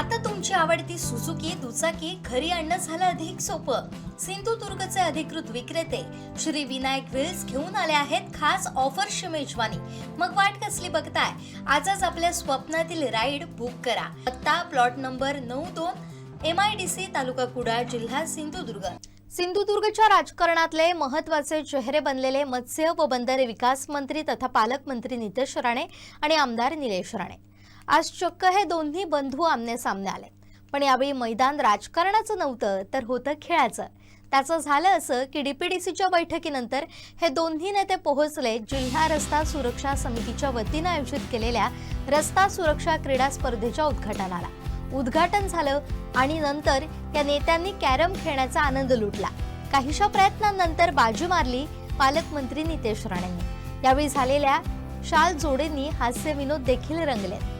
आता तुमची आवडती सुझुकी दुचाकी घरी आणणं झालं अधिक सोपं. सिंधुदुर्गचे अधिकृत विक्रेते श्री विनायक व्हील्स घेऊन आले आहेत खास ऑफरची मेजवानी मग वाट कसली बघताय? आजच आपल्या स्वप्नातील राईड बुक करा. पत्ता प्लॉट नंबर नऊ दोन M I D C taluka Kudal जिल्हा सिंधुदुर्ग. सिंधुदुर्गच्या राजकारणातले महत्त्वाचे चेहरे बनलेले मत्स्य व बंदरे विकास मंत्री तथा पालकमंत्री नितेश राणे आणि आमदार निलेश राणे. आज चक्क हे दोन्ही बंधू आमने सामने आले. पण यावेळी मैदान राजकारणाचं नव्हतं तर होतं खेळाचं. त्याचं झालं असं की डीपीडीसीच्या बैठकीनंतर हे दोन्ही नेते पोहोचले जिल्हा रस्ता सुरक्षा समितीच्या वतीनं आयोजित केलेल्या रस्ता सुरक्षा क्रीडा स्पर्धेच्या उद्घाटनाला. उद्घाटन झालं आणि नंतर या नेत्यांनी कॅरम खेळण्याचा आनंद लुटला. काहीशा प्रयत्नांनंतर बाजी मारली पालकमंत्री नितेश राणेंनी. यावेळी झालेल्या शाल जोडेंनी हास्य विनोद देखील रंगले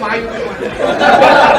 Maio.